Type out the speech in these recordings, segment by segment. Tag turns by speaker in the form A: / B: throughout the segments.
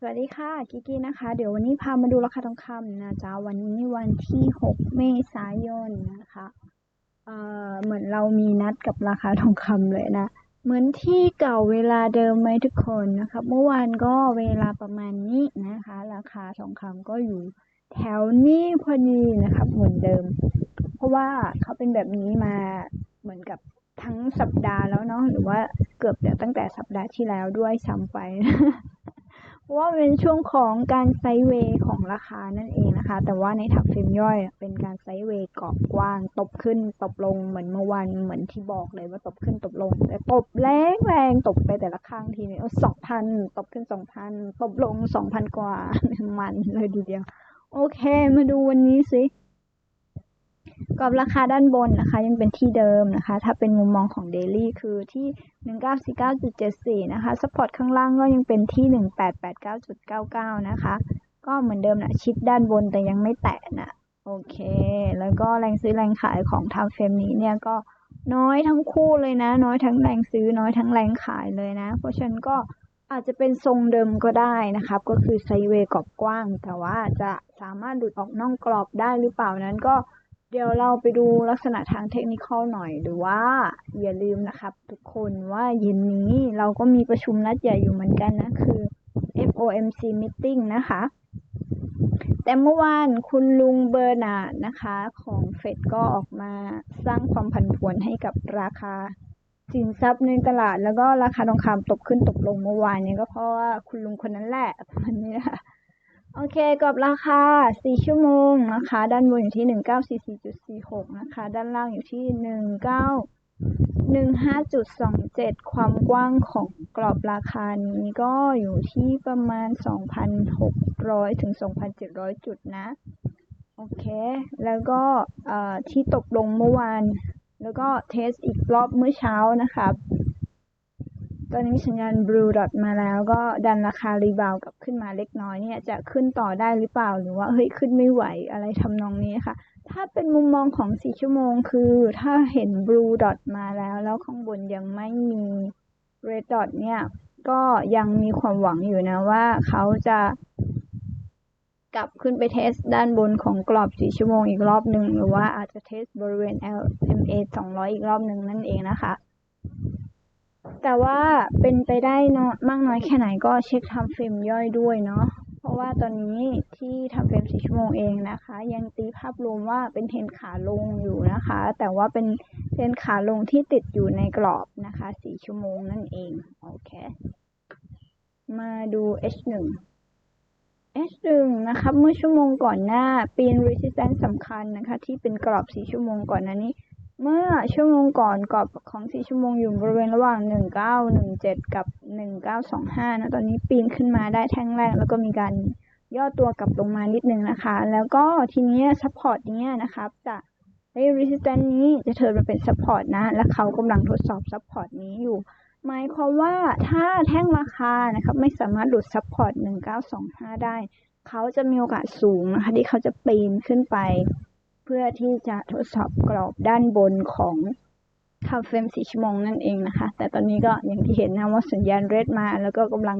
A: สวัสดีค่ะกิกกี้นะคะ เดี๋ยววันนี้พามาดูราคาทองคำนะจ๊ะวันนี้วันที่ 6 เมษายนนะคะเอ่อเหมือนเรามีนัดกับราคาทองคำเลยนะ เหมือนที่เก่าเวลาเดิมไหมทุกคนนะคะเมื่อวานก็เวลาประมาณนี้นะคะ ราคาทองคำก็อยู่แถวนี้พอดีนะคะเหมือนเดิม เพราะว่าเขาเป็นแบบนี้มาเหมือนกับทั้งสัปดาห์แล้วเนาะหรือว่าเกือบจะตั้งแต่สัปดาห์ที่แล้วด้วยซ้ำไปเพราะ ว่าเป็นช่วงของการไซด์เวย์ของราคานั่นเองนะคะ แต่ว่าในถักเฟรมย่อยเป็นการไซด์เวย์เกาะกว้าง ตบขึ้นตบลงเหมือนเมื่อวานเหมือนที่บอกเลยว่าตบขึ้นตบลง แต่ตบแรงแรงตบไปแต่ละข้างทีนี้สองพันตบขึ้นสองพันตบลงสองพันกว่ามันเลยทีเดียว โอเค มาดูวันนี้สิ กรอบราคาด้านบนนะคะ ยังเป็นที่เดิมนะคะ ถ้าเป็นมุมมองของ Daily คือที่ 1949.74 นะคะสปอร์ตข้างล่างก็ยังเป็นที่ 1889.99 นะคะ ก็เหมือนเดิมนะชิดด้านบนแต่ยังไม่แตะนะโอเค แล้วก็แรงซื้อแรงขายของทางเฟรมนี้เนี่ยก็น้อยทั้งคู่เลยนะ น้อยทั้งแรงซื้อน้อยทั้งแรงขายเลยนะ เพราะฉะนั้นก็อาจจะเป็นทรงเดิมก็ได้นะครับ ก็คือไซเวย์กรอบกว้าง แต่ว่าจะสามารถหลุดออกนอกกรอบได้หรือเปล่านั้นก็ เดี๋ยวเราไปดูลักษณะทางเทคนิคหน่อย หรือว่าอย่าลืมนะครับ ทุกคนว่าเย็นนี้เราก็มีประชุมนัดใหญ่อยู่เหมือนกันนะ คือ FOMC meeting นะคะ แต่เมื่อวานคุณลุงเบอร์นาร์ดนะคะ ของเฟดก็ออกมาสร้างความผันผวนให้กับราคาสินทรัพย์ในตลาด แล้วก็ราคาทองคำตกขึ้นตกลงเมื่อวานนี้ก็เพราะว่าคุณลุงคนนั้นแหละวันนี้นะคะ โอเคกับราคา 4 ชั่วโมงนะคะ ด้านบนอยู่ที่ 1944.46 นะคะ ด้านล่างอยู่ที่ 1915.27 ความกว้างของกรอบราคานี้ก็อยู่ที่ประมาณ 2,600 ถึง 2,700 จุดนะ โอเค แล้วก็ที่ตกลงเมื่อวาน แล้วก็เทสอีกรอบเมื่อเช้านะครับ ตอนนี้มีสัญญาณ blue dot มาแล้วก็ดันราคารีบาวกลับขึ้นมาเล็กน้อยเนี่ยจะขึ้นต่อได้หรือเปล่าหรือว่าเฮ้ยขึ้นไม่ไหวอะไรทำนองนี้ค่ะ ถ้าเป็นมุมมองของ4ชั่วโมงคือถ้าเห็น blue dot มาแล้ว แล้วข้างบนยังไม่มี red dot เนี่ยก็ยังมีความหวังอยู่นะว่าเขาจะกลับขึ้นไปเทสด้านบนของกรอบ4ชั่วโมงอีกรอบหนึ่งหรือว่าอาจจะเทสบริเวณ LMA 200 อีกรอบหนึ่งนั่นเองนะคะ แต่ว่าเป็นไปได้นอมากน้อยแค่ไหนก็เช็คทำเฟรมย่อยด้วยเนาะเพราะว่าตอนนี้ที่ทำเฟรม4ชั่วโมงเองนะคะ ยังตีภาพรวมว่าเป็นเทนขาลงอยู่นะคะ แต่ว่าเป็นเทนขาลงที่ติดอยู่ในกรอบนะคะ4ชั่วโมงนั่นเองโอเคมาดู H1 H1 นะคะเมื่อชั่วโมงก่อนหน้าปีน resistance สำคัญนะคะ ที่เป็นกรอบ 4 ชั่วโมงก่อนหน้านี้ เมื่อชั่วโมงก่อนกรอบของ 4 ชั่วโมงอยู่บริเวณระหว่าง 1917 กับ 1925 นะ ตอนนี้ปีนขึ้นมาได้แท่งแรก แล้วก็มีการย่อตัวกลับลงมานิดนึงนะคะ แล้วก็ทีนี้ support เนี้ยนะครับจะให้ resistance นี้จะเทิร์นมาเป็น support นะ และเขากำลังทดสอบ support นี้อยู่ หมายความว่าถ้าแท่งราคานะครับไม่สามารถหลุด support 1925 ได้ เขาจะมีโอกาสสูงนะคะที่เขาจะปีนขึ้นไป พื่อที่จะทดสอบกรอบด้านบนของคาเฟมสีชั่วโมงนั่นเองนะคะ แต่ตอนนี้ก็อย่างที่เห็นนะว่าสัญญาณเรดมา แล้วก็กำลัง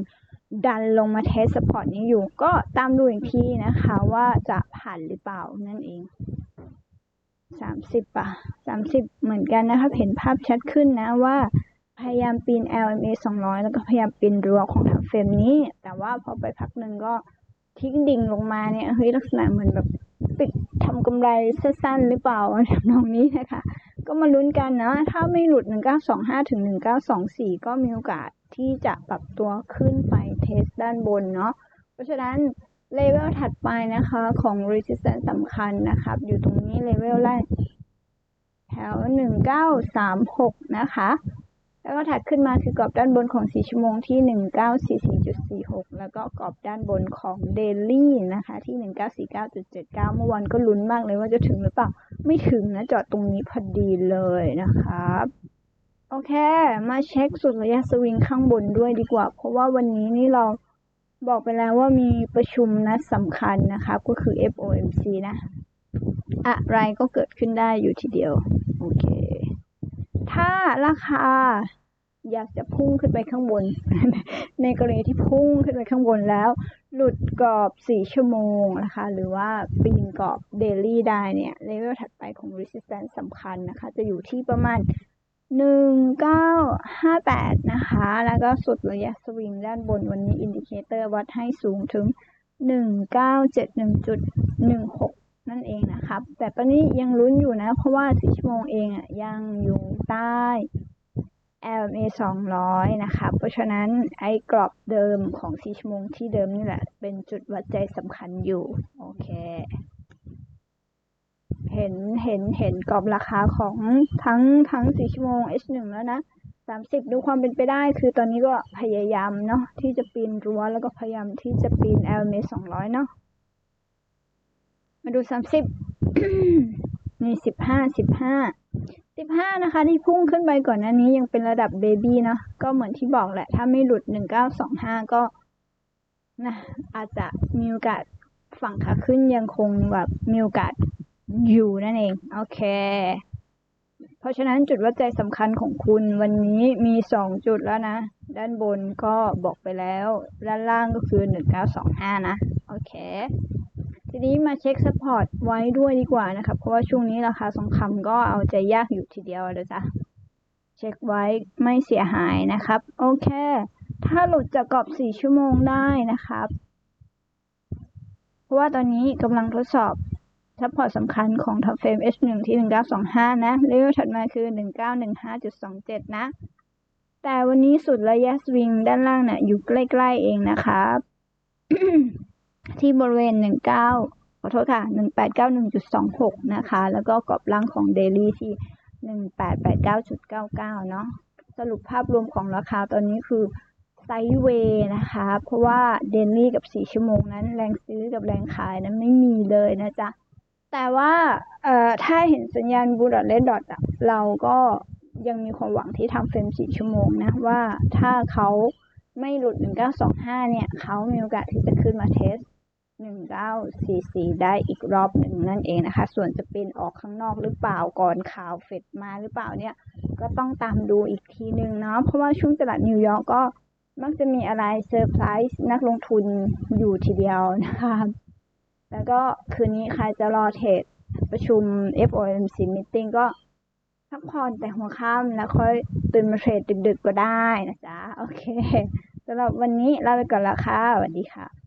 A: ดันลงมาเทสสปอร์ตนี้อยู่ ก็ตามดูอีกทีนะคะว่าจะผ่านหรือเปล่านั่นเองสามสิบป่ะสามสิบเหมือนกันนะคะเห็นภาพชัดขึ้นนะว่า พยายามปีน LMA 200 แล้วก็พยายามปีนรัวของทางเฟรมนี้ แต่ว่าพอไปพักหนึ่งก็ทิ้งดิ่งลงมาเนี่ยเฮ้ยลักษณะเหมือนแบบ ปิดทำกำไรสั้นๆหรือเปล่าแบบน้องนี้นะคะ ก็มาลุ้นกันนะ ถ้าไม่หลุด 1925 ถึง 1924 ก็มีโอกาสที่จะปรับตัวขึ้นไปเทสด้านบนเนาะเพราะฉะนั้นเลเวลถัดไปนะคะของ resistance สำคัญนะครับ อยู่ตรงนี้เลเวลแรกแถว 1936 นะคะ แล้วก็ถัดขึ้นมาคือกรอบด้านบนของ4ชั่วโมงที่ 1944.46 แล้วก็กรอบด้านบนของ daily นะคะ ที่ 1949.79 เมื่อวานก็ลุ้นมากเลยว่าจะถึงหรือเปล่า ไม่ถึงนะจอดตรงนี้พอดีเลยนะครับโอเค มาเช็คสุดระยะสวิงข้างบนด้วยดีกว่า เพราะว่าวันนี้นี่เราบอกไปแล้วว่ามีประชุมนัดสำคัญนะครับก็คือ FOMC นะ อะไรก็เกิดขึ้นได้อยู่ทีเดียว โอเค ถ้าราคา อยากจะพุ่งขึ้นไปข้างบน ในกรณีที่พุ่งขึ้นไปข้างบนแล้ว หลุดกรอบ 4 ชั่วโมงนะคะ หรือว่าปีนกรอบเดลี่ได้เนี่ยเลเวลถัดไปของ resistance สำคัญนะคะ จะอยู่ที่ประมาณ 1958 นะคะ แล้วก็สุดระยะสวิงด้านบนวันนี้อินดิเคเตอร์วัดให้สูงถึง 1971.16นั่นเองนะครับ แต่ตอนนี้ยังลุ้นอยู่นะ เพราะว่า4ชั่วโมงเองอะยังอยู่ใต้ LMA 200 นะคะ เพราะฉะนั้นไอ้กรอบเดิมของ4ชั่วโมงที่เดิมนี่แหละ เป็นจุดวัดใจสำคัญอยู่ โอเค เห็นเห็นเห็นกรอบราคาของทั้งทั้ง4ชั่วโมง H1 แล้วนะ 30 ดูความเป็นไปได้ คือตอนนี้ก็พยายามเนาะที่จะปีนรั้วแล้วก็พยายามที่จะปีน LMA 200 เนาะมาดู 30 นี่ 15 15 15 นะคะ ที่พุ่งขึ้นไปก่อนหน้านี้ยังเป็นระดับเบบี้เนาะก็เหมือนที่บอกแหละ ถ้าไม่หลุด 1925 ก็นะอาจจะมีโอกาสฝั่งขาขึ้นยังคงแบบมีโอกาสอยู่นั่นเอง โอเค เพราะฉะนั้นจุดวัดใจสำคัญของคุณวันนี้มี 2 จุดแล้วนะ ด้านบนก็บอกไปแล้ว ด้านล่างก็คือ 1925 นะ โอเค ทีนี้มาเช็คซัพพอร์ตไว้ด้วยดีกว่านะคะเพราะว่าช่วงนี้ราคาทองคำก็เอาใจยากอยู่ทีเดียวเลยจ้ะเช็คไว้ไม่เสียหายนะครับ โอเค ถ้าหลุดจากกรอบ 4 ชั่วโมงได้นะครับ เพราะว่าตอนนี้กำลังทดสอบซัพพอร์ตสำคัญของ Top Frame H1 ที่ 1925 นะเลเวลถัดมาคือ 1915.27 นะ แต่วันนี้สุดระยะสวิงด้านล่างเนี่ยอยู่ใกล้ ๆ เองนะครับ ที่บริเวณ 19 ขอโทษค่ะ 1891.26 นะคะ แล้วก็กรอบล่างของเดลี่ที่ 1889.99 เนาะสรุปภาพรวมของราคาตอนนี้คือไซด์เวย์นะคะ เพราะว่าเดลี่กับ 4 ชั่วโมงนั้น แรงซื้อกับแรงขายนั้นไม่มีเลยนะจ๊ะ แต่ว่าเอ่อถ้าเห็นสัญญาณบูดอทเลดดอทอะเราก็ยังมีความหวังที่ทำเฟรม 4 ชั่วโมงนะ ว่าถ้าเขาไม่หลุด 1925 เนี่ย เขามีโอกาสที่จะขึ้นมาเทส 1944 ได้อีกรอบหนึ่งนั่นเองนะคะ ส่วนจะเป็นออกข้างนอกหรือเปล่าก่อนข่าวเฟดมาหรือเปล่าเนี่ย ก็ต้องตามดูอีกทีหนึ่งเนาะเพราะว่าช่วงตลาดนิวยอร์กก็มักจะมีอะไรเซอร์ไพรส์นักลงทุนอยู่ทีเดียวนะคะแล้วก็คืนนี้ใครจะรอเทรดประชุม FOMC meeting ก็พักผ่อนแต่หัวค่ำแล้วค่อยตื่นมาเทรดดึกๆก็ได้นะจ๊ะ โอเคสำหรับวันนี้ลาไปก่อนละค่ะสวัสดีค่ะ